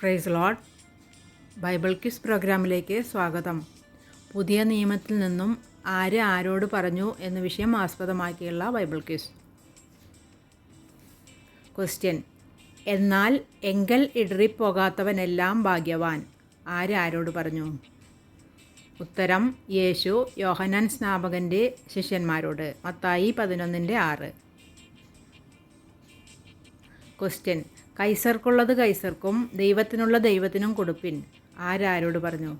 Price load Bible quiz പ്രോഗ്രാമിലേക്ക് സ്വാഗതം. പുതിയ നിയമത്തിൽ നിന്നും ആര് ആരോട് പറഞ്ഞു എന്ന വിഷയം ആസ്പദമാക്കിയുള്ള ബൈബിൾ ക്വിസ് ക്വസ്റ്റ്യൻ എന്നാൽ എങ്കൽ ഇടറിപ്പോകാത്തവനെല്ലാം ഭാഗ്യവാൻ. ആര് ആരോട് പറഞ്ഞു? ഉത്തരം യേശു യോഹനാൻ സ്നാപകന്റെ ശിഷ്യന്മാരോട്. മത്തായി പതിനൊന്നിന്റെ ആറ്. ക്വസ്റ്റ്യൻ കൈസർക്കുള്ളത് കൈസർക്കും ദൈവത്തിനുള്ള ദൈവത്തിനും കൊടുപ്പിൻ. ആരാരോട് പറഞ്ഞു?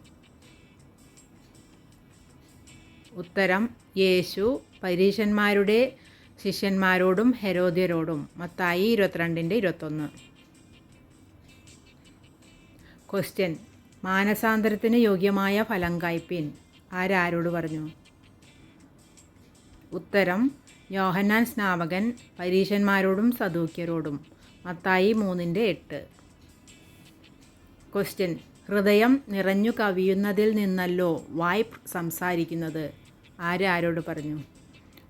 ഉത്തരം യേശു പരീശന്മാരുടെ ശിഷ്യന്മാരോടും ഹെരോദ്യരോടും. മത്തായി ഇരുപത്തിരണ്ടിന്റെ ഇരുപത്തൊന്ന്. ക്വസ്റ്റ്യൻ മാനസാന്തരത്തിന് യോഗ്യമായ ഫലം കായ്പിൻ. ആരാരോട് പറഞ്ഞു? ഉത്തരം യോഹന്നാൻ സ്നാപകൻ പരീശന്മാരോടും സദൂക്യരോടും. മത്തായി മൂന്നിന്റെ എട്ട്. ക്വസ്റ്റ്യൻ ഹൃദയം നിറഞ്ഞു കവിയുന്നതിൽ നിന്നല്ലോ വായ് സംസാരിക്കുന്നത്? ആരാരോട് പറഞ്ഞു?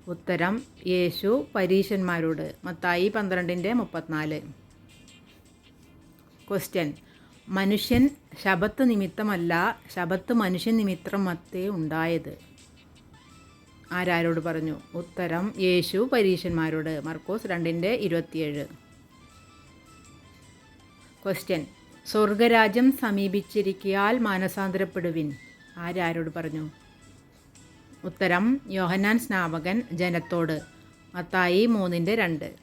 ഉത്തരം യേശു പരീശന്മാരോട്. മത്തായി പന്ത്രണ്ടിന്റെ മുപ്പത്തിനാല്. ക്വസ്റ്റ്യൻ മനുഷ്യൻ ശബത്ത് നിമിത്തമല്ല ശബത്ത് മനുഷ്യൻ നിമിത്തമത്തേ ഉണ്ടായത്? ആരാരോട് പറഞ്ഞു? ഉത്തരം യേശു പരീശന്മാരോട്. മർക്കോസ് രണ്ടിന്റെ ഇരുപത്തിയേഴ്. ക്വസ്റ്റ്യൻ സ്വർഗരാജ്യം സമീപിച്ചിരിക്കയാൽ മാനസാന്തരപ്പെടുവിൻ. ആരാരോട് പറഞ്ഞു? ഉത്തരം യോഹന്നാൻ സ്നാപകൻ ജനത്തോട്. മത്തായി മൂന്നിന്റെ രണ്ട്.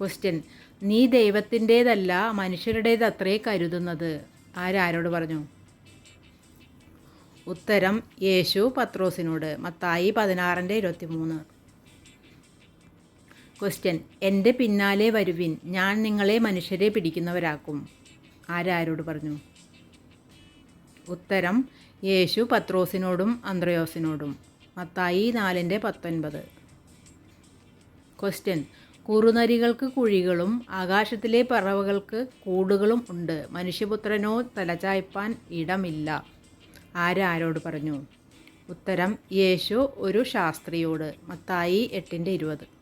ക്വസ്റ്റ്യൻ നീ ദൈവത്തിന്റേതല്ല മനുഷ്യരുടേതത്രേ കരുതുന്നത്. ആരാരോട് പറഞ്ഞു? ഉത്തരം യേശു പത്രോസിനോട്. മത്തായി പതിനാറിന്റെ ഇരുപത്തി മൂന്ന് ക്വസ്റ്റ്യൻ എന്റെ പിന്നാലെ വരുവിൻ. ഞാൻ നിങ്ങളെ മനുഷ്യരെ പിടിക്കുന്നവരാക്കും. ആരാരോട് പറഞ്ഞു? ഉത്തരം. യേശു പത്രോസിനോടും അന്ത്രയോസിനോടും. മത്തായി നാലിന്റെ പത്തൊൻപത്. ക്വസ്റ്റ്യൻ കുറുനരികൾക്ക് കുഴികളും ആകാശത്തിലെ പറവകൾക്ക് കൂടുകളും ഉണ്ട്. മനുഷ്യപുത്രനോ തലചായ്പാൻ ഇടമില്ല. ആരാരോട് പറഞ്ഞു? ഉത്തരം. യേശു ഒരു ശാസ്ത്രിയോട്. മത്തായി എട്ടിന്റെ ഇരുപത്.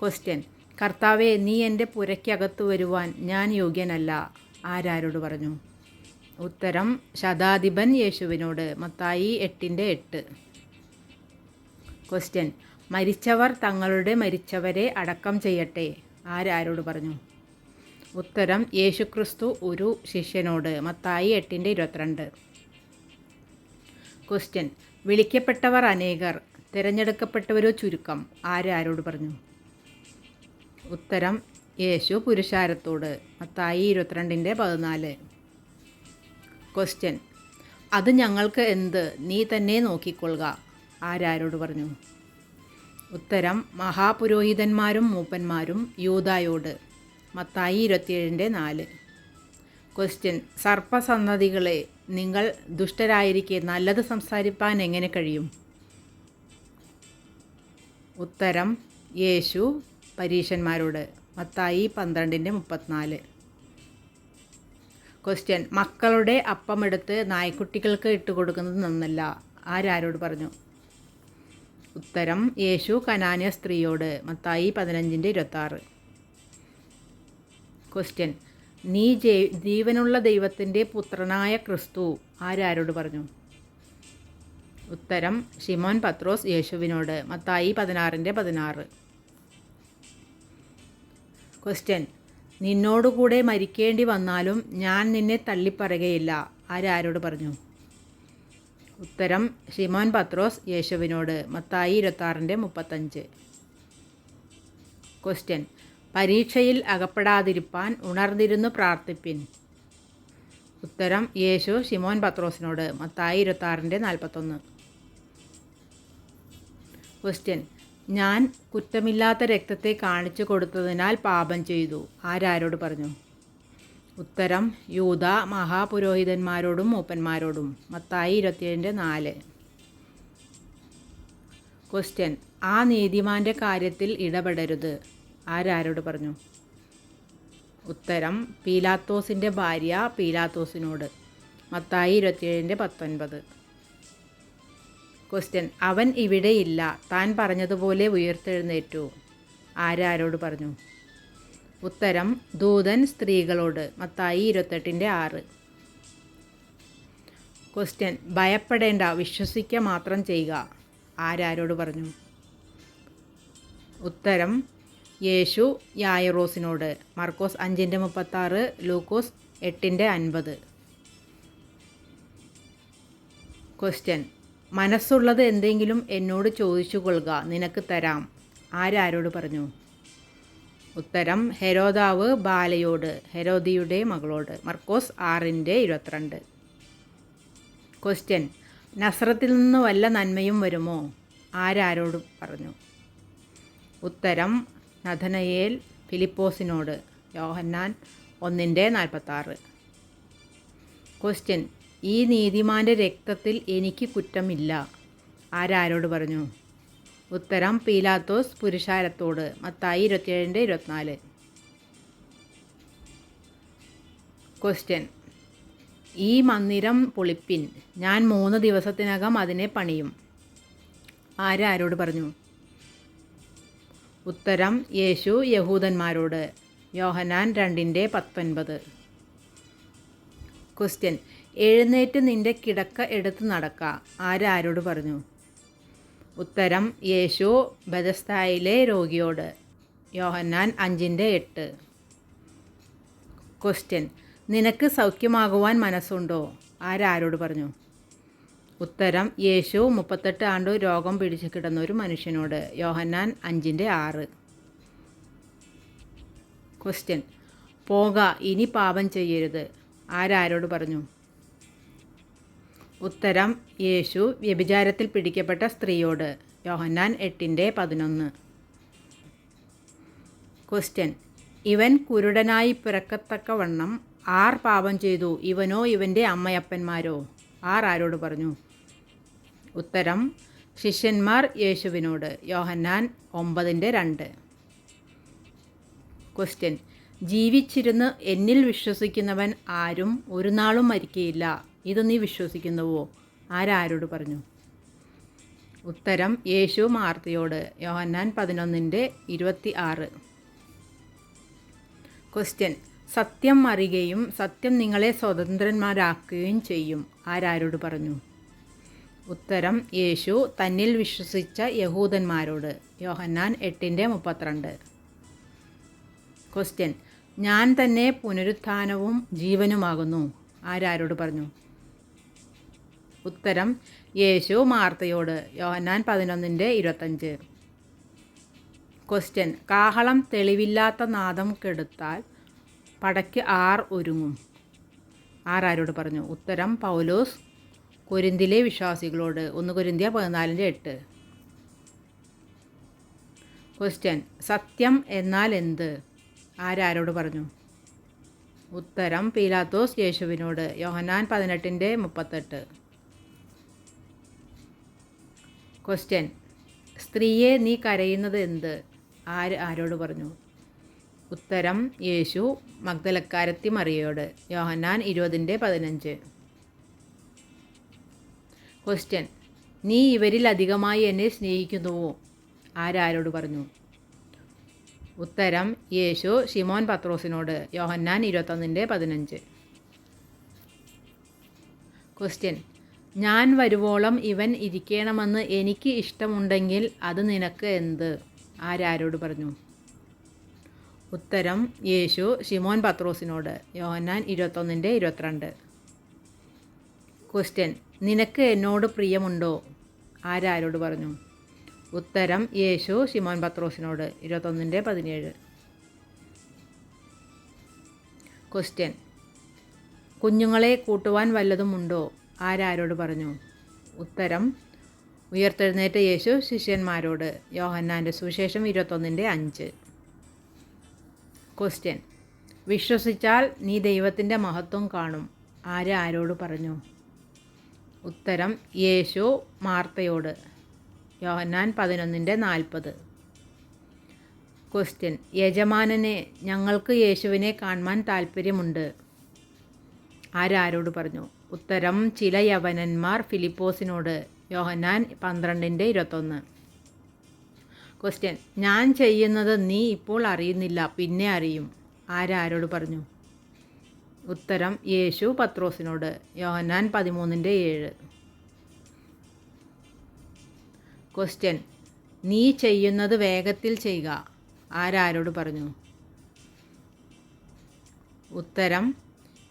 ക്വസ്റ്റ്യൻ കർത്താവെ നീ എന്റെ പുരയ്ക്കകത്ത് വരുവാൻ ഞാൻ യോഗ്യനല്ല. ആരാരോട് പറഞ്ഞു? ഉത്തരം ശതാധിപൻ യേശുവിനോട്. മത്തായി എട്ടിന്റെ എട്ട്. ക്വസ്റ്റ്യൻ മരിച്ചവർ തങ്ങളുടെ മരിച്ചവരെ അടക്കം ചെയ്യട്ടെ. ആരാരോട് പറഞ്ഞു? ഉത്തരം യേശുക്രിസ്തു ഒരു ശിഷ്യനോട്. മത്തായി എട്ടിന്റെ ഇരുപത്തിരണ്ട്. ക്വസ്റ്റ്യൻ വിളിക്കപ്പെട്ടവർ അനേകർ. തിരഞ്ഞെടുക്കപ്പെട്ടവരോ ചുരുക്കം. ആരാരോട് പറഞ്ഞു? ഉത്തരം യേശു പുരുഷാരത്തോട്. മത്തായി ഇരുപത്തിരണ്ടിന്റെ പതിനാല്. ക്വസ്റ്റ്യൻ അത് ഞങ്ങൾക്ക് എന്ത്? നീ തന്നെ നോക്കിക്കൊള്ളുക. ആരാരോട് പറഞ്ഞു? ഉത്തരം മഹാപുരോഹിതന്മാരും മൂപ്പന്മാരും യൂതായോട് മത്തായി ഇരുപത്തിയേഴിന്റെ നാല്. ക്വസ്റ്റ്യൻ സർപ്പസന്നതികളെ നിങ്ങൾ ദുഷ്ടരായിരിക്കെ നല്ലത് സംസാരിപ്പാൻ എങ്ങനെ കഴിയും? ഉത്തരം യേശു പരീശന്മാരോട് മത്തായി പന്ത്രണ്ടിന്റെ മുപ്പത്തിനാല്. ക്വസ്റ്റ്യൻ മക്കളുടെ അപ്പമെടുത്ത് നായ്ക്കുട്ടികൾക്ക് ഇട്ട് കൊടുക്കുന്നത് നന്നല്ല. ആരാരോട് പറഞ്ഞു? ഉത്തരം യേശു കനാന്യ സ്ത്രീയോട്. മത്തായി പതിനഞ്ചിന്റെ ഇരുപത്താറ്. ക്വസ്റ്റ്യൻ നീ ജീവനുള്ള ദൈവത്തിന്റെ പുത്രനായ ക്രിസ്തു. ആരാരോട് പറഞ്ഞു? ഉത്തരം ഷിമോൻ പത്രോസ് യേശുവിനോട്. മത്തായി പതിനാറിന്റെ പതിനാറ്. ക്വസ്റ്റ്യൻ നിന്നോടുകൂടെ മരിക്കേണ്ടി വന്നാലും ഞാൻ നിന്നെ തള്ളിപ്പറയുകയില്ല. ആരാരോട് പറഞ്ഞു? ഉത്തരം ഷിമോൻ പത്രോസ് യേശുവിനോട്. മത്തായി ഇരുപത്താറിന്റെ മുപ്പത്തഞ്ച്. ക്വസ്റ്റ്യൻ പരീക്ഷയിൽ അകപ്പെടാതിരിപ്പാൻ ഉണർന്നിരുന്നു പ്രാർത്ഥിപ്പിൻ. ഉത്തരം യേശു ഷിമോൻ പത്രോസിനോട്. മത്തായി ഇരുപത്താറിന്റെ നാൽപ്പത്തൊന്ന്. ക്വസ്റ്റ്യൻ ഞാൻ കുറ്റമില്ലാത്ത രക്തത്തെ കാണിച്ചു കൊടുത്തതിനാൽ പാപം ചെയ്തു. ആരാരോട് പറഞ്ഞു? ഉത്തരം യൂത മഹാപുരോഹിതന്മാരോടും മൂപ്പന്മാരോടും. മത്തായി ഇരുപത്തിയേഴിന്റെ നാല്. ക്വസ്റ്റ്യൻ ആ നീതിമാന്റെ കാര്യത്തിൽ ഇടപെടരുത്. ആരാരോട് പറഞ്ഞു? ഉത്തരം പീലാത്തോസിന്റെ ഭാര്യ പീലാത്തോസിനോട്. മത്തായി ഇരുപത്തിയേഴിന്റെ പത്തൊൻപത്. ക്വസ്റ്റ്യൻ അവൻ ഇവിടെയില്ല താൻ പറഞ്ഞതുപോലെ ഉയർത്തെഴുന്നേറ്റു. ആരാരോട് പറഞ്ഞു? ഉത്തരം ദൂതൻ സ്ത്രീകളോട്. മത്തായി ഇരുപത്തെട്ടിന്റെ ആറ്. ക്വസ്റ്റ്യൻ ഭയപ്പെടേണ്ട വിശ്വസിക്കുക മാത്രം ചെയ്യുക. ആരാരോട് പറഞ്ഞു? ഉത്തരം യേശു യായറോസിനോട്. മർക്കോസ് അഞ്ചിന്റെ മുപ്പത്താറ് ലൂക്കോസ് എട്ടിന്റെ അൻപത്. ക്വസ്റ്റ്യൻ മനസ്സുള്ളത് എന്തെങ്കിലും എന്നോട് ചോദിച്ചു കൊള്ളുക നിനക്ക് തരാം. ആരാരോട് പറഞ്ഞു? ഉത്തരം ഹെരോദാവ് ബാലയോട് ഹെരോദിയുടെ മകളോട്. മർക്കോസ് ആറിന്റെ ഇരുപത്തിരണ്ട്. ക്വസ്റ്റ്യൻ നസ്രത്തിൽ നിന്ന് വല്ല നന്മയും വരുമോ? ആരാരോട് പറഞ്ഞു? ഉത്തരം നഥനയേൽ ഫിലിപ്പോസിനോട്. യോഹന്നാൻ ഒന്നിന്റെ നാൽപ്പത്താറ്. ക്വസ്റ്റ്യൻ ഈ നീതിമാന്റെ രക്തത്തിൽ എനിക്ക് കുറ്റമില്ല. ആരാരോട് പറഞ്ഞു? ഉത്തരം പീലാത്തോസ് പുരുഷാരത്തോട്. മത്തായി ഇരുപത്തിയേഴിന്റെ ഇരുപത്തിനാല്. ക്വസ്റ്റ്യൻ ഈ മന്ദിരം പൊളിപ്പിൻ. ഞാൻ മൂന്ന് ദിവസത്തിനകം അതിനെ പണിയും. ആരാരോട് പറഞ്ഞു? ഉത്തരം യേശു യഹൂദന്മാരോട്. യോഹനാൻ രണ്ടിന്റെ പത്തൊൻപത്. ക്വസ്റ്റ്യൻ എഴുന്നേറ്റ് നിന്റെ കിടക്ക എടുത്ത് നടക്ക. ആരാരോട് പറഞ്ഞു? ഉത്തരം യേശു ബദസ്തായിലെ രോഗിയോട്. യോഹന്നാൻ അഞ്ചിന്റെ എട്ട്. ക്വസ്റ്റ്യൻ നിനക്ക് സൗഖ്യമാകുവാൻ മനസ്സുണ്ടോ? ആരാരോട് പറഞ്ഞു? ഉത്തരം യേശു മുപ്പത്തെട്ട് ആണ്ട് രോഗം പിടിച്ചു കിടന്ന ഒരു മനുഷ്യനോട്. യോഹന്നാൻ അഞ്ചിന്റെ ആറ്. ക്വസ്റ്റ്യൻ പോക ഇനി പാപം ചെയ്യരുത്. ആരാരോട് പറഞ്ഞു? ഉത്തരം യേശു വ്യഭിചാരത്തിൽ പിടിക്കപ്പെട്ട സ്ത്രീയോട് യോഹന്നാൻ എട്ടിന്റെ പതിനൊന്ന്. ക്വസ്റ്റ്യൻ ഇവൻ കുരുടനായി പിറക്കത്തക്കവണ്ണം ആർ പാപം ചെയ്തു ഇവനോ ഇവന്റെ അമ്മയപ്പന്മാരോ? ആർ ആരോട് പറഞ്ഞു? ഉത്തരം ശിഷ്യന്മാർ യേശുവിനോട് യോഹന്നാൻ ഒമ്പതിന്റെ രണ്ട്. ക്വസ്റ്റ്യൻ ജീവിച്ചിരുന്ന് എന്നിൽ വിശ്വസിക്കുന്നവൻ ആരും ഒരു നാളും മരിക്കയില്ല ഇത് നീ വിശ്വസിക്കുന്നുവോ? ആരാരോട് പറഞ്ഞു? ഉത്തരം യേശു മാർത്തയോട് യോഹന്നാൻ പതിനൊന്നിന്റെ ഇരുപത്തി ആറ് ക്വസ്റ്റ്യൻ സത്യം അറിയുകയും സത്യം നിങ്ങളെ സ്വതന്ത്രന്മാരാക്കുകയും ചെയ്യും. ആരാരോട് പറഞ്ഞു? ഉത്തരം യേശു തന്നിൽ വിശ്വസിച്ച യഹൂദന്മാരോട് യോഹന്നാൻ എട്ടിന്റെ മുപ്പത്തിരണ്ട്. ക്വസ്റ്റ്യൻ ഞാൻ തന്നെ പുനരുത്ഥാനവും ജീവനുമാകുന്നു. ആരാരോട് പറഞ്ഞു? ഉത്തരം യേശു മാർത്തയോട് യോഹന്നാൻ പതിനൊന്നിന്റെ ഇരുപത്തഞ്ച്. ക്വസ്റ്റ്യൻ കാഹളം തെളിവില്ലാത്ത നാദം കെടുത്താൽ പടയ്ക്ക് ആർ ഒരുങ്ങും? ആരാരോട് പറഞ്ഞു? ഉത്തരം പൗലോസ് കൊരിന്തിലെ വിശ്വാസികളോട് ഒന്ന് കൊരിന്തിയ പതിനാലിന്റെ എട്ട്. ക്വസ്റ്റ്യൻ സത്യം എന്നാൽ എന്ത്? ആരാരോട് പറഞ്ഞു? ഉത്തരം പീലാത്തോസ് യേശുവിനോട് യോഹനാൻ പതിനെട്ടിന്റെ മുപ്പത്തെട്ട്. ക്വസ്റ്റ്യൻ സ്ത്രീയെ നീ കരയുന്നത് എന്ത്? ആര് ആരോട് പറഞ്ഞു? ഉത്തരം യേശു മഗ്ദലക്കാരത്തി മറിയോട് യോഹന്നാൻ ഇരുപതിന്റെ പതിനഞ്ച്. ക്വസ്റ്റ്യൻ നീ ഇവരിൽ അധികമായി എന്നെ സ്നേഹിക്കുന്നുവോ? ആരാരോട് പറഞ്ഞു? ഉത്തരം യേശു ഷിമോൻ പത്രോസിനോട്. യോഹന്നാൻ ഇരുപത്തൊന്നിന്റെ പതിനഞ്ച്. ക്വസ്റ്റ്യൻ ഞാൻ വരുവോളം ഇവൻ ഇരിക്കണമെന്ന് എനിക്ക് ഇഷ്ടമുണ്ടെങ്കിൽ അത് നിനക്ക് എന്ത്? ആരാരോട് പറഞ്ഞു? ഉത്തരം യേശു ഷിമോൻ പത്രോസിനോട്. യോഹന്നാൻ ഇരുപത്തൊന്നിന്റെ ഇരുപത്തിരണ്ട്. ക്വസ്റ്റ്യൻ നിനക്ക് എന്നോട് പ്രിയമുണ്ടോ? ആരാരോട് പറഞ്ഞു? ഉത്തരം യേശു ഷിമോൻ പത്രോസിനോട്. ഇരുപത്തൊന്നിന്റെ പതിനേഴ്. ക്വസ്റ്റ്യൻ കുഞ്ഞുങ്ങളെ കൂട്ടുവാൻ വല്ലതുമുണ്ടോ? ആരാരോട് പറഞ്ഞു? ഉത്തരം ഉയർത്തെഴുന്നേറ്റ യേശു ശിഷ്യന്മാരോട് യോഹന്നാന്റെ സുവിശേഷം ഇരുപത്തൊന്നിന്റെ അഞ്ച്. ക്വസ്റ്റ്യൻ വിശ്വസിച്ചാൽ നീ ദൈവത്തിന്റെ മഹത്വം കാണും. ആര് ആരോട് പറഞ്ഞു? ഉത്തരം യേശു മാർത്തയോട്. യോഹന്നാൻ പതിനൊന്നിന്റെ നാൽപ്പത്. ക്വസ്റ്റ്യൻ യജമാനനെ ഞങ്ങൾക്ക് യേശുവിനെ കാണുവാൻ താല്പര്യമുണ്ട് ആരാരോട് പറഞ്ഞു? ഉത്തരം ചില യവനന്മാർ ഫിലിപ്പോസിനോട് യോഹനാൻ പന്ത്രണ്ടിന്റെ ഇരുപത്തൊന്ന്. ക്വസ്റ്റ്യൻ ഞാൻ ചെയ്യുന്നത് നീ ഇപ്പോൾ അറിയുന്നില്ല പിന്നെ അറിയും. ആരാരോട് പറഞ്ഞു? ഉത്തരം യേശു പത്രോസിനോട് യോഹനാൻ പതിമൂന്നിന്റെ ഏഴ്. ക്വസ്റ്റ്യൻ നീ ചെയ്യുന്നത് വേഗത്തിൽ ചെയ്യുക. ആരാരോട് പറഞ്ഞു? ഉത്തരം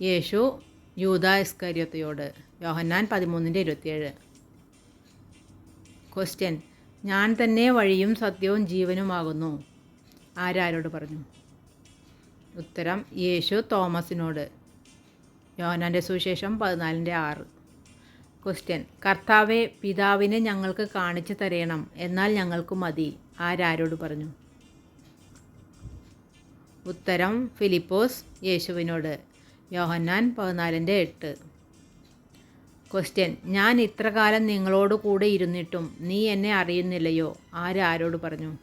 യേശു യൂത ഇസ്കരിയത്തയോട് യോഹന്നാൻ പതിമൂന്നിന്റെ ഇരുപത്തിയേഴ്. ക്വസ്റ്റ്യൻ ഞാൻ തന്നെ വഴിയും സത്യവും ജീവനുമാകുന്നു. ആരാരോട് പറഞ്ഞു? ഉത്തരം യേശു തോമസിനോട്. യോഹനാന്റെ സുവിശേഷം പതിനാലിന്റെ ആറ്. ക്വസ്റ്റ്യൻ കർത്താവെ പിതാവിനെ ഞങ്ങൾക്ക് കാണിച്ചു തരയണം എന്നാൽ ഞങ്ങൾക്ക് മതി. ആരാരോട് പറഞ്ഞു? ഉത്തരം ഫിലിപ്പോസ് യേശുവിനോട്. യോഹന്നാൻ പതിനാലിന്റെ എട്ട്. ക്വസ്റ്റ്യൻ ഞാൻ ഇത്ര കാലം നിങ്ങളോട് കൂടെ ഇരുന്നിട്ടും നീ എന്നെ അറിയുന്നില്ലയോ? ആരാരോട് പറഞ്ഞു?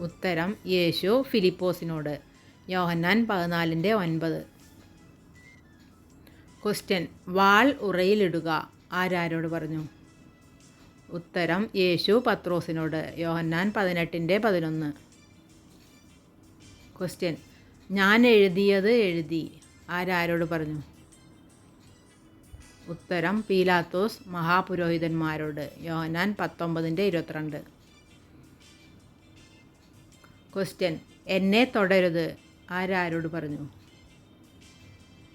ഉത്തരം യേശു ഫിലിപ്പോസിനോട്. യോഹന്നാൻ പതിനാലിന്റെ ഒൻപത്. ക്വസ്റ്റ്യൻ വാൾ ഉറയിലിടുക. ആരാരോട് പറഞ്ഞു? ഉത്തരം യേശു പത്രോസിനോട്. യോഹന്നാൻ പതിനെട്ടിന്റെ പതിനൊന്ന്. ക്വസ്റ്റ്യൻ ഞാൻ എഴുതിയത് എഴുതി. ആരാരോട് പറഞ്ഞു? ഉത്തരം പീലാത്തോസ് മഹാപുരോഹിതന്മാരോട്. യോഹന്നാൻ പത്തൊമ്പതിന്റെ ഇരുപത്തിരണ്ട്. ക്വസ്റ്റ്യൻ എന്നെ തുടരുത്. ആരാരോട് പറഞ്ഞു?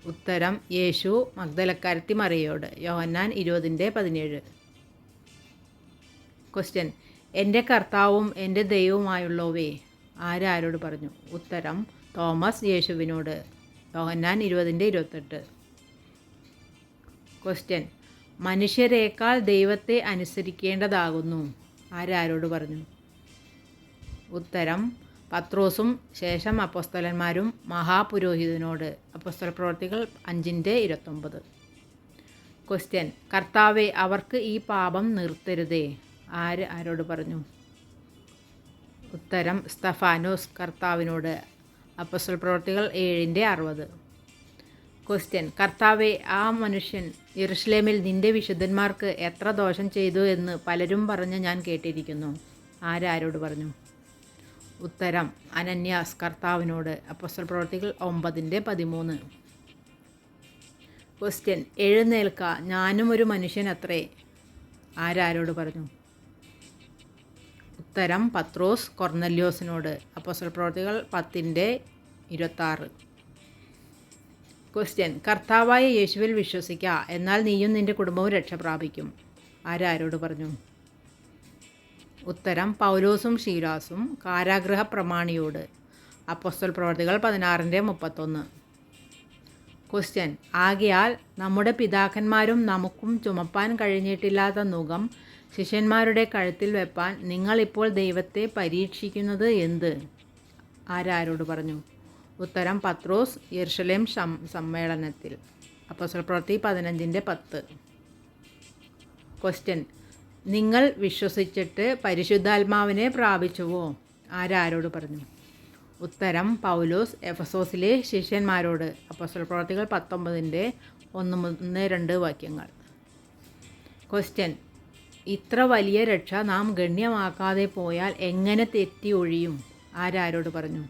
ഉത്തരം യേശു മഗ്ദലക്കാരത്തി മറിയോട് യോഹന്നാൻ ഇരുപതിന്റെ പതിനേഴ്. ക്വസ്റ്റ്യൻ എന്റെ കർത്താവും എന്റെ ദൈവവുമായുള്ളവേ. ആരാരോട് പറഞ്ഞു? ഉത്തരം തോമസ് യേശുവിനോട് യോഹന്നാൻ ഇരുപതിന്റെ ഇരുപത്തെട്ട്. ക്വസ്റ്റ്യൻ മനുഷ്യരേക്കാൾ ദൈവത്തെ അനുസരിക്കേണ്ടതാകുന്നു. ആരാരോട് പറഞ്ഞു? ഉത്തരം. പത്രോസും ശേഷം അപ്പസ്തലന്മാരും മഹാപുരോഹിതനോട്. അപ്പസ്തല പ്രവർത്തികൾ അഞ്ചിന്റെ ഇരുപത്തൊമ്പത്. ക്വസ്റ്റ്യൻ കർത്താവെ അവർക്ക് ഈ പാപം നിർത്തരുതേ. ആര് ആരോട് പറഞ്ഞു? ഉത്തരം. സ്തഫാനോസ് കർത്താവിനോട്. അപ്പസ്വൽ പ്രവർത്തികൾ ഏഴിന്റെ അറുപത്. ക്വസ്റ്റ്യൻ കർത്താവെ ആ മനുഷ്യൻ യെറുഷലേമിൽ നിന്റെ വിശുദ്ധന്മാർക്ക് എത്ര ദോഷം ചെയ്തു എന്ന് പലരും പറഞ്ഞ് ഞാൻ കേട്ടിരിക്കുന്നു. ആരാരോട് പറഞ്ഞു? ഉത്തരം. അനന്യാസ് കർത്താവിനോട്. അപ്പസ്വൽ പ്രവർത്തികൾ ഒമ്പതിന്റെ പതിമൂന്ന്. ക്വസ്റ്റ്യൻ എഴുന്നേൽക്ക. ഞാനും ഒരു മനുഷ്യൻ അത്രേ ആരാരോട് പറഞ്ഞു? ഉത്തരം പത്രോസ് കൊർന്നല്യോസിനോട് അപ്പോസ്റ്റൽ പ്രവർത്തികൾ പത്തിന്റെ ഇരുപത്താറ്. ക്വസ്റ്റ്യൻ കർത്താവായ യേശുവിൽ വിശ്വസിക്കുക എന്നാൽ നീയും നിന്റെ കുടുംബവും രക്ഷ പ്രാപിക്കും. ആരാരോട് പറഞ്ഞു? ഉത്തരം പൗലോസും ഷീലാസും കാരാഗ്രഹ പ്രമാണിയോട്. അപ്പോസ്റ്റൽ പ്രവർത്തികൾ പതിനാറിന്റെ മുപ്പത്തൊന്ന്. ക്വസ്റ്റ്യൻ ആകയാൽ നമ്മുടെ പിതാക്കന്മാരും നമുക്കും ചുമപ്പാൻ കഴിഞ്ഞിട്ടില്ലാത്ത നുകം ശിഷ്യന്മാരുടെ കഴുത്തിൽ വെപ്പാൻ നിങ്ങളിപ്പോൾ ദൈവത്തെ പരീക്ഷിക്കുന്നത് എന്ത്? ആരാരോട് പറഞ്ഞു? ഉത്തരം പത്രോസ് യെർഷലേം സമ്മേളനത്തിൽ. അപ്പോസ്റ്റൽ പ്രവൃത്തി പതിനഞ്ചിന്റെ പത്ത്. ക്വസ്റ്റ്യൻ നിങ്ങൾ വിശ്വസിച്ചിട്ട് പരിശുദ്ധാത്മാവിനെ പ്രാപിച്ചുവോ? ആരാരോട് പറഞ്ഞു? ഉത്തരം പൗലോസ് എഫസോസിലെ ശിഷ്യന്മാരോട്. അപ്പോസ്റ്റൽ പ്രവർത്തികൾ പത്തൊമ്പതിന്റെ ഒന്ന് മൂന്ന് രണ്ട് വാക്യങ്ങൾ. ക്വസ്റ്റ്യൻ ഇത്ര വലിയ രക്ഷ നാം ഗണ്യമാക്കാതെ പോയാൽ എങ്ങനെ തെറ്റി ഒഴിയും? ആരാരോട് പറഞ്ഞു?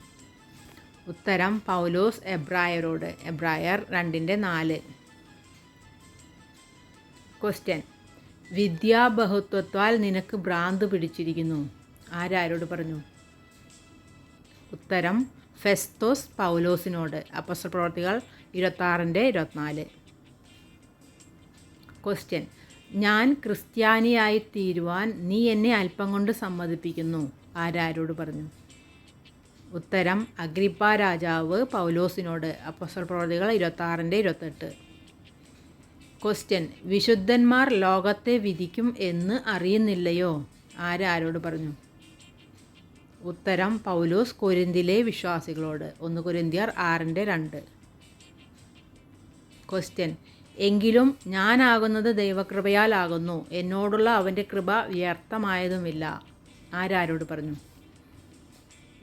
ഉത്തരം പൗലോസ് എബ്രായരോട്. എബ്രായർ രണ്ടിന്റെ നാല്. ക്വസ്റ്റ്യൻ വിദ്യാബഹുത്വത്താൽ നിനക്ക് ഭ്രാന്ത് പിടിച്ചിരിക്കുന്നു. ആരാരോട് പറഞ്ഞു? ഉത്തരം ഫെസ്തോസ് പൗലോസിനോട്. അപ്പസ്ത്ര പ്രവർത്തികൾ ഇരുപത്താറിന്റെ ഇരുപത്തിനാല്. ക്വസ്റ്റ്യൻ ഞാൻ ക്രിസ്ത്യാനിയായി തീരുവാൻ നീ എന്നെ അല്പം കൊണ്ട് സമ്മതിപ്പിക്കുന്നു. ആരാരോട് പറഞ്ഞു? ഉത്തരം അഗ്രിപ്പ രാജാവ് പൗലോസിനോട്. അപ്പസ്വൽ പ്രവർത്തികൾ ഇരുപത്താറിന്റെ ഇരുപത്തെട്ട്. ക്വസ്റ്റ്യൻ വിശുദ്ധന്മാർ ലോകത്തെ വിധിക്കും എന്ന് അറിയുന്നില്ലയോ? ആരാരോട് പറഞ്ഞു? ഉത്തരം പൗലോസ് കൊരിന്തിലെ വിശ്വാസികളോട്. ഒന്ന് കൊരിന്തിയർ ആറിന്റെ രണ്ട്. ക്വസ്റ്റ്യൻ എങ്കിലും ഞാനാകുന്നത് ദൈവകൃപയാലാകുന്നു. എന്നോടുള്ള അവന്റെ കൃപ വ്യർത്ഥമായതുമില്ല. ആരാരോട് പറഞ്ഞു?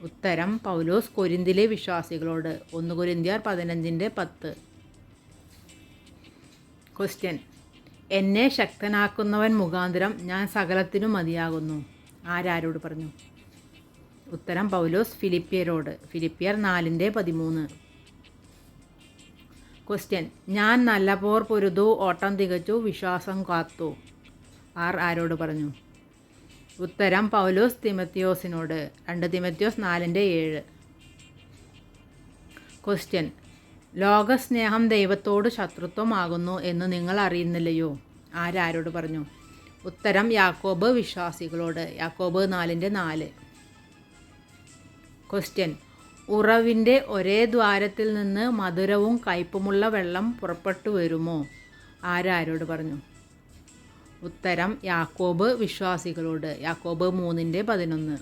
ഉത്തരം പൗലോസ് കൊരിന്തിലെ വിശ്വാസികളോട്. ഒന്ന് കൊരിന്തിയർ പതിനഞ്ചിന്റെ പത്ത്. ക്വസ്റ്റ്യൻ എന്നെ ശക്തനാക്കുന്നവൻ മുഖാന്തരം ഞാൻ സകലത്തിനും മതിയാകുന്നു. ആരാരോട് പറഞ്ഞു? ഉത്തരം പൗലോസ് ഫിലിപ്പിയരോട്. ഫിലിപ്പിയർ നാലിന്റെ പതിമൂന്ന്. ക്വസ്റ്റ്യൻ ഞാൻ നല്ല പോർ പൊരുതു ഓട്ടം തികച്ചു വിശ്വാസം കാത്തു. ആർ ആരോട് പറഞ്ഞു? ഉത്തരം പൗലോസ് തിമത്യോസിനോട്. രണ്ട് തിമത്യോസ് നാലിന്റെ ഏഴ്. ക്വസ്റ്റ്യൻ ലോകസ്നേഹം ദൈവത്തോട് ശത്രുത്വമാകുന്നു എന്ന് നിങ്ങൾ അറിയുന്നില്ലയോ? ആരാരോട് പറഞ്ഞു? ഉത്തരം യാക്കോബ് വിശ്വാസികളോട്. യാക്കോബ് നാലിന്റെ നാല്. ക്വസ്റ്റ്യൻ ഉറവിന്റെ ഒരേ ദ്വാരത്തിൽ നിന്ന് മധുരവും കയ്പുമുള്ള വെള്ളം പുറപ്പെട്ടു വരുമോ? ആരാരോട് പറഞ്ഞു? ഉത്തരം യാക്കോബ് വിശ്വാസികളോട്. യാക്കോബ് മൂന്നിന്റെ പതിനൊന്ന്.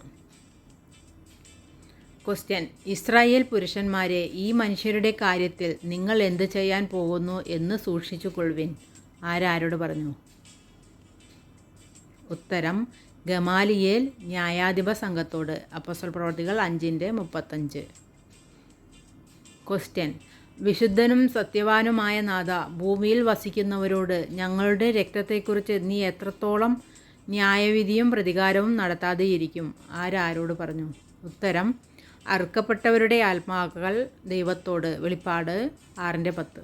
ക്വസ്റ്റ്യൻ ഇസ്രായേൽ പുരുഷന്മാരെ ഈ മനുഷ്യരുടെ കാര്യത്തിൽ നിങ്ങൾ എന്ത് ചെയ്യാൻ പോകുന്നു എന്ന് സൂക്ഷിച്ചു കൊള്ളുവിൻ ആരാരോട് പറഞ്ഞു? ഉത്തരം ഗമാലിയേൽ ന്യായാധിപ സംഘത്തോട് അപ്പസ്വൽ പ്രവർത്തികൾ അഞ്ചിന്റെ മുപ്പത്തഞ്ച്. ക്വസ്റ്റ്യൻ വിശുദ്ധനും സത്യവാനുമായ നാഥ ഭൂമിയിൽ വസിക്കുന്നവരോട് ഞങ്ങളുടെ രക്തത്തെക്കുറിച്ച് നീ എത്രത്തോളം ന്യായവിധിയും പ്രതികാരവും നടത്താതെയിരിക്കും? ആരാരോട് പറഞ്ഞു? ഉത്തരം അറുക്കപ്പെട്ടവരുടെ ആത്മാക്കൾ ദൈവത്തോട്. വെളിപ്പാട് ആറിന്റെ പത്ത്.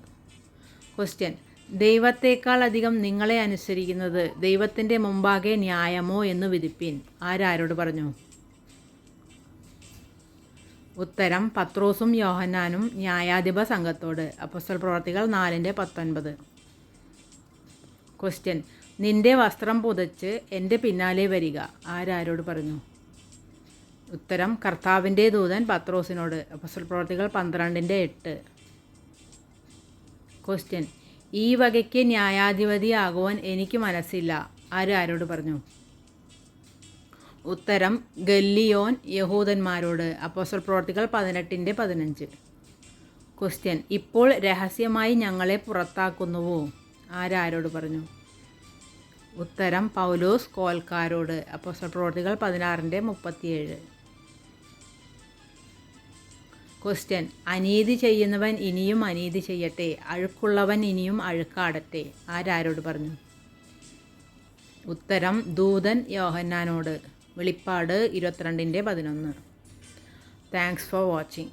ക്വസ്റ്റ്യൻ ദൈവത്തേക്കാൾ അധികം നിങ്ങളെ അനുസരിക്കുന്നത് ദൈവത്തിന്റെ മുമ്പാകെ ന്യായമോ എന്ന് വിധിപ്പിൻ. ആരാരോട് പറഞ്ഞു? ഉത്തരം പത്രോസും യോഹന്നാനും ന്യായാധിപ സംഘത്തോട്. അപ്പസ്വൽ പ്രവർത്തികൾ നാലിന്റെ പത്തൊൻപത്. ക്വസ്റ്റ്യൻ നിന്റെ വസ്ത്രം പുതച്ച് എന്റെ പിന്നാലെ വരിക. ആരാരോട് പറഞ്ഞു? ഉത്തരം കർത്താവിന്റെ ദൂതൻ പത്രോസിനോട്. അപ്പസ്വൽ പ്രവർത്തികൾ പന്ത്രണ്ടിന്റെ എട്ട്. ക്വസ്റ്റ്യൻ ഈ വകയ്ക്ക് ന്യായാധിപതിയാകുവാൻ എനിക്ക് മനസ്സില്ല. ആര് ആരോട് പറഞ്ഞു? ഉത്തരം ഗല്ലിയോൻ യഹൂദന്മാരോട്. അപ്പോസ്റ്റൽ പ്രവർത്തികൾ പതിനെട്ടിന്റെ പതിനഞ്ച്. ക്വസ്റ്റ്യൻ ഇപ്പോൾ രഹസ്യമായി ഞങ്ങളെ പുറത്താക്കുന്നുവോ? ആരാരോട് പറഞ്ഞു? ഉത്തരം പൗലോസ് കോൽക്കാരോട്. അപ്പോസ്റ്റൽ പ്രവർത്തികൾ പതിനാറിന്റെ മുപ്പത്തിയേഴ്. ക്വസ്റ്റ്യൻ അനീതി ചെയ്യുന്നവൻ ഇനിയും അനീതി ചെയ്യട്ടെ. അഴുക്കുള്ളവൻ ഇനിയും അഴുക്കാടട്ടെ. ആരാരോട് പറഞ്ഞു? ഉത്തരം ദൂതൻ യോഹന്നാനോട്. വെളിപ്പാട് ഇരുപത്തിരണ്ടിന്റെ പതിനൊന്ന്. Thanks for watching